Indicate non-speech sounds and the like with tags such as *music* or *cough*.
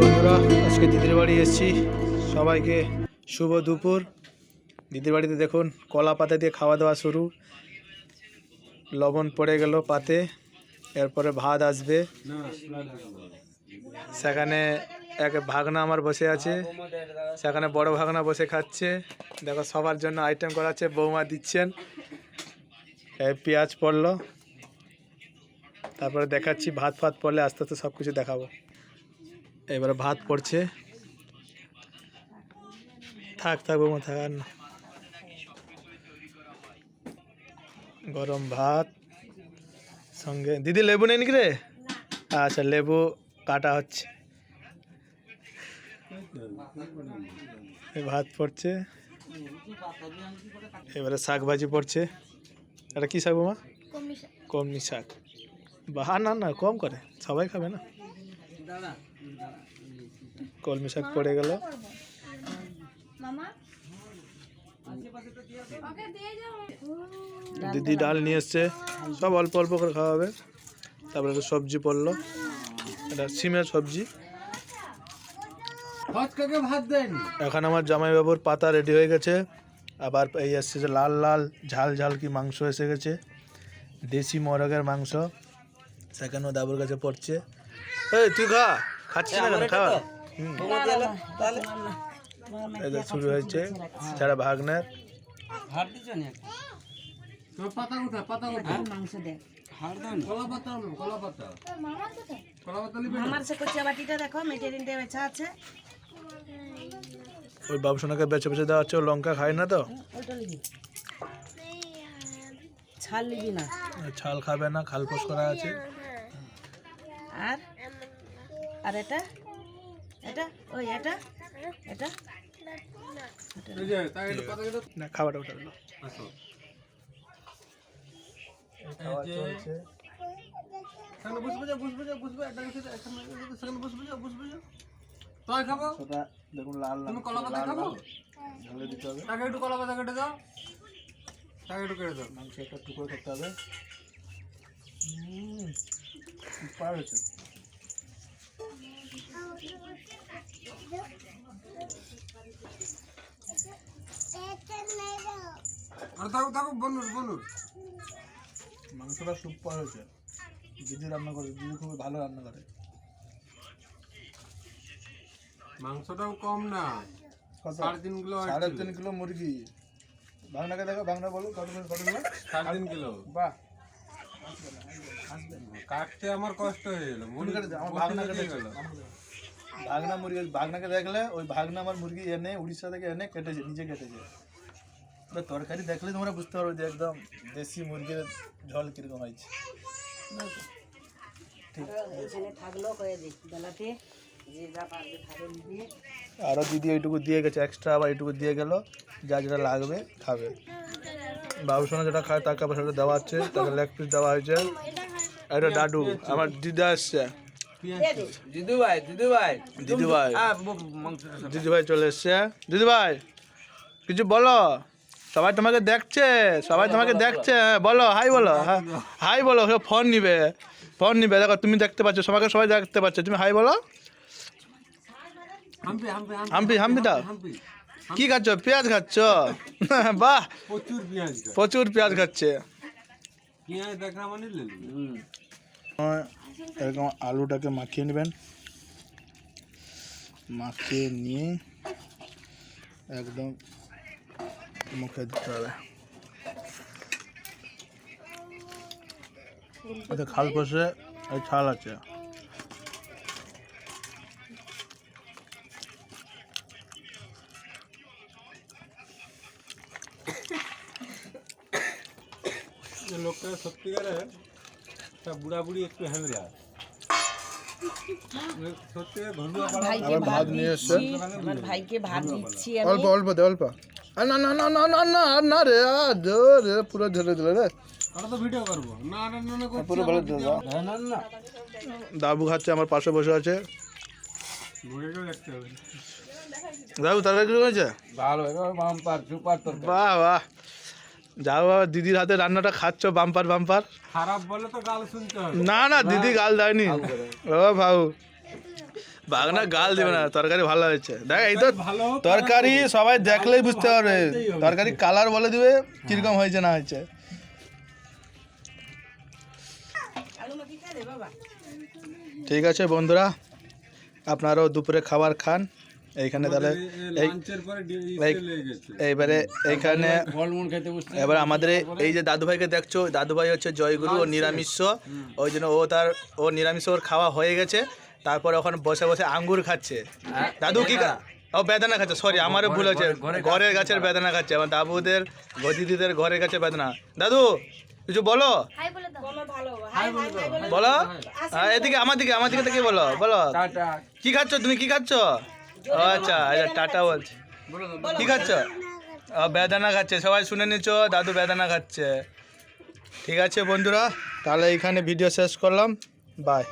বন্ধুরা, আজকে দিদির বাড়ি এসেছি। সবাইকে শুভ দুপুর। দিদির বাড়িতে দেখুন, কলা পাতা দিয়ে খাওয়া দাওয়া শুরু। লবণ পড়ে গেল পাতে, এরপরে ভাত আসবে। সেখানে এক ভাগনা আমার বসে আছে। সেখানে বড় ভাগনা বসে খাচ্ছে। দেখো, সবার জন্য আইটেম করাচ্ছে বৌমা দিচ্ছেন। পেঁয়াজ পড়ল। তারপরে দেখাচ্ছি, ভাত ফাত পড়লে আস্তে আস্তে সব কিছু দেখাবো। এবারে ভাত পড়ছে। থাক থাক বৌমা থাক আর না। গরম ভাত সঙ্গে দিদি লেবু নেই নাকি রে? আচ্ছা লেবু কাটা হচ্ছে। ভাত পড়ছে। এবারে শাক ভাজি পড়ছে। এটা কী শাক বৌমা? কলমি শাক। বা না না কম করে। সবাই খাবে না? কলমি শাক পড়ে গেল। দিদি ডাল নিয়ে এসছে। সব অল্প অল্প করে খাওয়া হবে তারপরে একটা সবজি পড়ল। এটা সিমের সবজি। এখন আমার জামাইবাবুর পাতা রেডি হয়ে গেছে। আবার এই এসছে যে লাল লাল ঝাল ঝাল কি মাংস এসে গেছে। দেশি মরগের মাংস। সেখানেও দাবুর কাছে পড়ছে। এই তুই খা। খাচ্ছিস না কেন? খাওয়া? শুরু হয়েছে যারা ভাগনের। পাতা পাতা মাংস দেখ কলা পাতা আনো, কলা পাতা। কলা পাতা নিবে আমার সে কচা বাটিটা দেখো মেটে তিনটে বেচা আছে। ওই বাবুসোনাকে বেছে বেছে দেওয়া হচ্ছে ও লঙ্কা খায় না তো? ছাল লিবি না। ছাল খাবে না খালপোস করা আছে। আর আর এটা? এটা? ওই এটা? এটা? না খাওয়াটা ওটা হলো। দেখুন লাল লাল তুমি কলা পাতা খাব? ঝালে দিতে হবে। তাকে একটু কলা পাতা কেটে দাও। তাকে একটু কেটে দাও। মাংস একটা টুকরো করতে হবে। হুম, হয়েছে আর থাকো থাকো বনুর বনুর। মাংসটা সুপার হয়েছে। দিদি রান্না করে দিদি খুবই ভালো রান্না করে। মাংসটাও কম না। সাড়ে তিন কিলো সাড়ে তিন কিলো মুরগি। বাংলাকে দেখো বাংলা বলো কত কত কিলো? সাড়ে তিন কিলো। বাহ। কাটতে আমার কষ্ট হয়ে গেল। মুরগি কেটে আমার ভাগনা যেতেই গেল। ভাগনা মুরগি ভাগনাকে দেখলে ওই ভাগনা আমার মুরগি এনে উড়িষ্যা থেকে এনে কেটেছে নিজে কেটেছে। ওটা তরকারি দেখলে তোমরা বুঝতে পারবে যে একদম দেশি মুরগির ঝোল কীরকম হয়েছে। আরও দিদি এইটুকু দিয়ে গেছে এক্সট্রা আবার এইটুকু দিয়ে গেল যা যেটা লাগবে খাবে। বাবুসোনা যেটা খায় তাকে আবার সেটা দেওয়া হচ্ছে তাকে লেগ পিস দেওয়া হয়েছে। এটা দাদু আমার দিদা আসছে দিদু ভাই দিদু ভাই দিদি ভাই মাংসটা ভাই চলে এসছে। দিদি ভাই কিছু বলো? সবাই তোমাকে দেখছে? সবাই তোমাকে দেখছে? হ্যাঁ, বলো হাই বলো হ্যাঁ, হাই বলো ফোন নিবে। ফোন নিবে। দেখো তুমি দেখতে পাচ্ছ সবাইকে সবাই দেখতে পাচ্ছ। তুমি হাই বলো। হাম্পি হাম্পি দাও। কি খাচ্ছ? পেঁয়াজ খাচ্ছ? *laughs* বাহ! প্রচুর পেঁয়াজ প্রচুর পেঁয়াজ খাচ্ছে। পেঁয়াজ দেখা মানে লেলু এরকম আলুটাকে মাখিয়ে নেবেন। মাখিয়ে নিয়ে একদম মুখে দিতে হবে। খাল কষে এই ছাল আছে। লোকটা সত্যিকারে তা বুড়া বুড়ি একটু হ্যাংলা সত্যিকার ভাইকে ভাত ভাত দিচ্ছি। আমার ভাইকে ভাত দিচ্ছি আমি। অল্প অল্প দে অল্প। না না না না না না না রে রে পুরো দিলে রে। আমরা তো ভিডিও করব। না না না না করছি পুরো ভালো দিলে না না না। দাবু খাচ্ছে আমার পাশে বসে আছে। বুড়েকেও দেখতে হবে। দাবু তরকারি কি হয়েছে? ভালো তোর বাহ বাহ। যাও বাবা দিদির হাতে রান্নাটা খাচ্ছ বাম্পার বাম্পার খারাপ বলে তো গাল শুনতে হবে। না না দিদি গাল দেয়নি। ও ভাউ বাগনা গাল দেবে না তরকারি ভালো হয়েছে। দেখ এই তো তরকারি সবাই দেখলেই বুঝতে পারবে। তরকারি কালার বলে দিবে কীরকম হয়েছে না হয়েছে। ঠিক আছে বন্ধুরা আপনারাও দুপুরে খাবার খান। এইখানে তাহলে এই লাঞ্চের পরে এই- লেগে গেছে। এইবারে এইখানে এবার আমাদের এই- যে দাদু ভাইকে দেখছ দাদু ভাই হচ্ছে জয়গুরু ও নিরামিষ। ওই জন্য ও তার ও নিরামিষ ওর খাওয়া হয়ে গেছে। তারপরে ওখানে বসে বসে আঙ্গুর খাচ্ছে। দাদু কি খা- ও বেদানা খাচ্ছে সরি আমারও ভুল হচ্ছে ঘরের গাছের বেদানা। খাচ্ছে আমার দাবুদের গদিদিদের ঘরের গাছের বেদানা। দাদু কিছু বলো? বলো ভালো হাই হাই হাই বলে বলো হ্যাঁ, এদিকে আমার দিকে আমার দিকে থেকে বলো বলো। কি খাচ্ছ? তুমি কি খাচ্ছ? আচ্ছা আচ্ছা টাটা বলছি। কি খাচ্ছ। ও, বেদানা খাচ্ছে। সবাই শুনে নিচ্ছ দাদু বেদানা খাচ্ছে। ঠিক আছে বন্ধুরা তাহলে এখানে ভিডিও শেষ করলাম। বাই